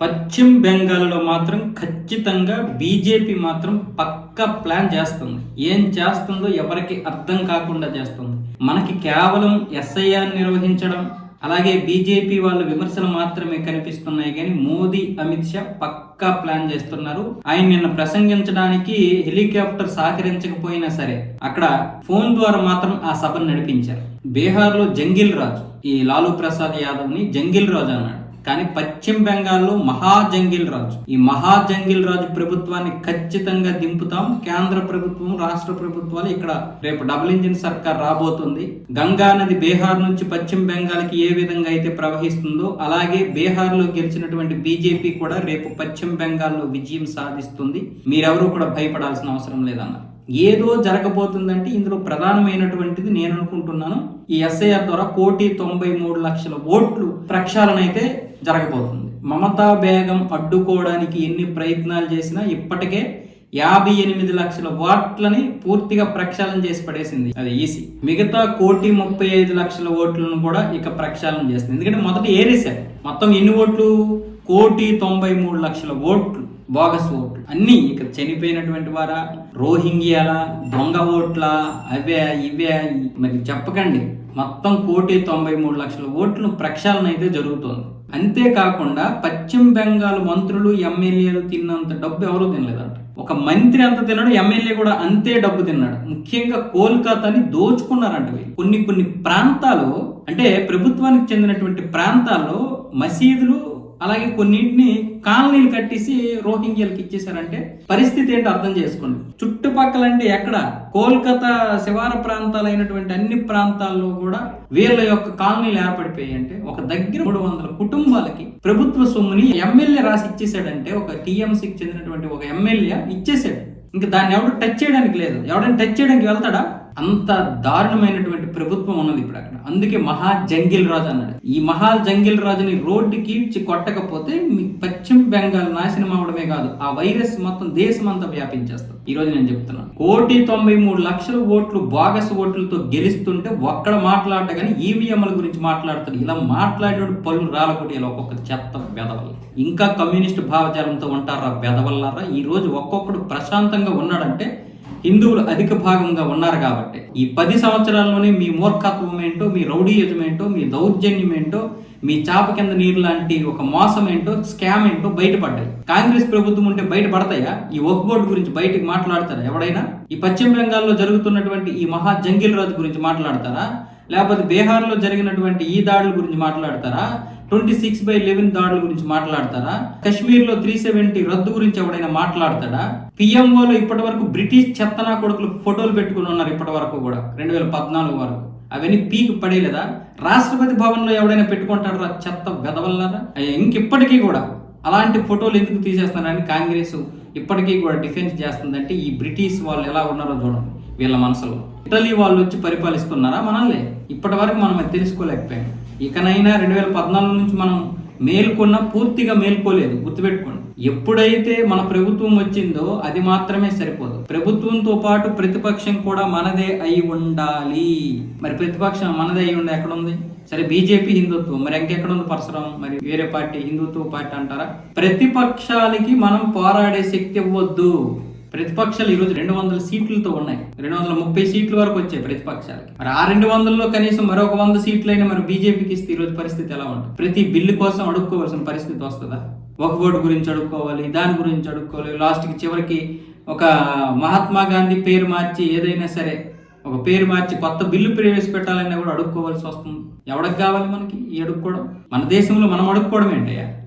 పశ్చిమ బెంగాల్లో మాత్రం ఖచ్చితంగా బీజేపీ మాత్రం పక్క ప్లాన్ చేస్తుంది. ఏం చేస్తుందో ఎవరికి అర్థం కాకుండా చేస్తుంది. మనకి కేవలం ఎస్ఐఆర్ నిర్వహించడం అలాగే బీజేపీ వాళ్ళ విమర్శలు మాత్రమే కనిపిస్తున్నాయి కానీ మోదీ అమిత్ షా పక్కా ప్లాన్ చేస్తున్నారు. ఆయన నిన్న ప్రసంగించడానికి హెలికాప్టర్ సహకరించకపోయినా సరే అక్కడ ఫోన్ ద్వారా మాత్రం ఆ సభను నడిపించారు. బీహార్లో జంగిల్ రాజు ఈ లాలూ ప్రసాద్ యాదవ్ని జంగిల్ రాజు అన్నాడు. కానీ పశ్చిమ బెంగాల్లో మహాజంగిల్ రాజు. ఈ మహాజంగిల్ రాజు ప్రభుత్వాన్ని ఖచ్చితంగా దింపుతాం. కేంద్ర ప్రభుత్వం రాష్ట్ర ప్రభుత్వాలు ఇక్కడ రేపు డబుల్ ఇంజిన్ సర్కార్ రాబోతుంది. గంగా నది బీహార్ నుంచి పశ్చిమ బెంగాల్కి ఏ విధంగా అయితే ప్రవహిస్తుందో అలాగే బీహార్లో గెలిచినటువంటి బీజేపీ కూడా రేపు పశ్చిమ బెంగాల్లో విజయం సాధిస్తుంది. మీరెవరూ కూడా భయపడాల్సిన అవసరం లేదన్నారు. ఏదో జరగబోతుందంటే ఇందులో ప్రధానమైనటువంటిది నేను అనుకుంటున్నాను. ఈ ఎస్ఐఆర్ ద్వారా కోటి తొంభై మూడు లక్షల ఓట్లు ప్రక్షాళన అయితే జరగబోతుంది. మమతా బేగం అడ్డుకోవడానికి ఎన్ని ప్రయత్నాలు చేసినా ఇప్పటికే యాభై ఎనిమిది లక్షల ఓట్లని పూర్తిగా ప్రక్షాళన చేసి పడేసింది. అది ఈసీ. మిగతా కోటి ముప్పై ఐదు లక్షల ఓట్లను కూడా ఇక ప్రక్షాళన చేస్తుంది ఎందుకంటే మొదట ఏరేశారు. మొత్తం ఎన్ని ఓట్లు? కోటి తొంభై మూడు లక్షల ఓట్లు. బోగస్ ఓట్లు. అన్నీ ఇక్కడ చనిపోయినటువంటి వారా రోహింగ్యాల దొంగ ఓట్ల అవే ఇవే మరి చెప్పకండి. మొత్తం కోటి తొంభై మూడు లక్షల ఓట్లు ప్రక్షాళన అయితే జరుగుతోంది. అంతేకాకుండా పశ్చిమ బెంగాల్ మంత్రులు ఎమ్మెల్యేలు తిన్నంత డబ్బు ఎవరూ తినలేదంట. ఒక మంత్రి అంత తిన్నాడు ఎమ్మెల్యే కూడా అంతే డబ్బు తిన్నాడు. ముఖ్యంగా కోల్కతాని దోచుకున్నారంట కొన్ని కొన్ని ప్రాంతాలు అంటే ప్రభుత్వానికి చెందినటువంటి ప్రాంతాల్లో మసీదులు అలాగే కొన్నింటిని కాలనీలు కట్టేసి రోహింగ్యాలకు ఇచ్చేసారంటే పరిస్థితి ఏంటో అర్థం చేసుకోండి. చుట్టుపక్కల అంటే ఎక్కడ? కోల్కతా శివార ప్రాంతాలైనటువంటి అన్ని ప్రాంతాల్లో కూడా వీళ్ళ యొక్క కాలనీలు ఏర్పడిపోయాయి అంటే ఒక దగ్గర మూడు వందల కుటుంబాలకి ప్రభుత్వ సొమ్ముని ఎమ్మెల్యే రాసి ఇచ్చేసాడంటే ఒక టీఎంసీకి చెందినటువంటి ఒక ఎమ్మెల్యే ఇచ్చేసాడు ఇంకా దాన్ని ఎవడు టచ్ చేయడానికి లేదు. ఎవడైనా టచ్ చేయడానికి వెళ్తాడా? అంత దారుణమైనటువంటి ప్రభుత్వం ఉన్నది ఇప్పుడు అక్కడ. అందుకే మహా జంగిల్ రాజు అన్నాడు. ఈ మహా జంగిల్ రాజుని రోడ్డుకి ఇచ్చి కొట్టకపోతే మీ పశ్చిమ బెంగాల్ నాశనం అవడమే కాదు ఆ వైరస్ మొత్తం దేశం అంతా వ్యాపించేస్తాం ఈ రోజు నేను చెప్తున్నాను. కోటి తొంభై మూడు లక్షల ఓట్లు బోగస్ ఓట్లతో గెలుస్తుంటే ఒక్కడ మాట్లాడట కానీ ఈవీఎంల గురించి మాట్లాడతాడు. ఇలా మాట్లాడేటువంటి పలు రాలకొట్టి ఇలా ఒక్కొక్క చెత్త వెదవల్ల ఇంకా కమ్యూనిస్ట్ భావజాలంతో ఉంటారా వెదవల్లారా? ఈ రోజు ఒక్కొక్కడు ప్రశాంతంగా ఉన్నాడంటే హిందువులు అధిక భాగంగా ఉన్నారు కాబట్టి ఈ పది సంవత్సరాల్లోనే మీ మూర్ఖత్వం ఏంటో మీ రౌడీయుజం ఏంటో మీ దౌర్జన్యం ఏంటో మీ చాప కింద నీరు లాంటి ఒక మోసం ఏంటో స్కామ్ ఏంటో బయటపడ్డాయి. కాంగ్రెస్ ప్రభుత్వం ఉంటే బయటపడతాయా? ఈ ఒక్ బోర్డు గురించి బయటకు మాట్లాడతారా ఎవడైనా? ఈ పశ్చిమ బెంగాల్లో జరుగుతున్నటువంటి ఈ మహా జంగిల్ రాజు గురించి మాట్లాడతారా? లేకపోతే బీహార్లో జరిగినటువంటి ఈ దాడుల గురించి మాట్లాడతారా? ట్వంటీ సిక్స్ బై లెవెన్ దాడుల గురించి మాట్లాడతారా కశ్మీర్లో త్రీ సెవెంటీ రద్దు గురించి ఎవడైనా మాట్లాడతాడా? పిఎంఓలో ఇప్పటి వరకు బ్రిటిష్ చెత్తనా కొడుకులు ఫోటోలు పెట్టుకుని ఉన్నారు ఇప్పటి వరకు కూడా రెండు వేల పద్నాలుగు వరకు. అవన్నీ పీక్ పడేలేదా రాష్ట్రపతి భవన్లో ఎవడైనా పెట్టుకుంటారా చెత్త వెదవల్లారా? ఇంకిప్పటికీ కూడా అలాంటి ఫోటోలు ఎందుకు తీసేస్తున్నారని కాంగ్రెస్ ఇప్పటికీ కూడా డిఫెన్స్ చేస్తుందంటే ఈ బ్రిటిష్ వాళ్ళు ఎలా ఉన్నారో చూడండి వీళ్ళ మనసులో. ఇటలీ వాళ్ళు వచ్చి పరిపాలిస్తున్నారా మనల్ని? ఇప్పటి వరకు మనం తెలుసుకోలేకపోయాం. ఇకనైనా రెండు వేల పద్నాలుగు నుంచి మనం మేల్కొన్న పూర్తిగా మేల్కోలేదు గుర్తుపెట్టుకోండి. ఎప్పుడైతే మన ప్రభుత్వం వచ్చిందో అది మాత్రమే సరిపోదు. ప్రభుత్వంతో పాటు ప్రతిపక్షం కూడా మనదే అయి ఉండాలి. మరి ప్రతిపక్షం మనదే అయి ఉండే ఎక్కడ ఉంది సరే బీజేపీ హిందుత్వం. మరి ఇంకెక్కడ ఉంది పరసరం మరి వేరే పార్టీ హిందుత్వ పార్టీ అంటారా? ప్రతిపక్షాలకి మనం పోరాడే శక్తి ఇవ్వద్దు. ప్రతిపక్షాలు ఈరోజు రెండు వందల సీట్లతో ఉన్నాయి. రెండు వందల ముప్పై సీట్ల వరకు వచ్చాయి ప్రతిపక్షాలకి. మరి ఆ రెండు వందల్లో కనీసం మరొక వంద సీట్లైనా మరి బీజేపీకి ఇస్తే ఈరోజు పరిస్థితి ఎలా ఉంటుంది? ప్రతి బిల్లు కోసం అడుక్కోవాల్సిన పరిస్థితి వస్తుందా? ఒక ఓటు గురించి అడుక్కోవాలి దాని గురించి అడుక్కోవాలి. లాస్ట్కి చివరికి ఒక మహాత్మా గాంధీ పేరు మార్చి ఏదైనా సరే ఒక పేరు మార్చి కొత్త బిల్లు ప్రవేశపెట్టాలన్నా కూడా అడుక్కోవాల్సి వస్తుంది. ఎవడికి కావాలి మనకి ఈ అడుక్కోవడం? మన దేశంలో మనం అడుక్కోవడం ఏంటయ్యా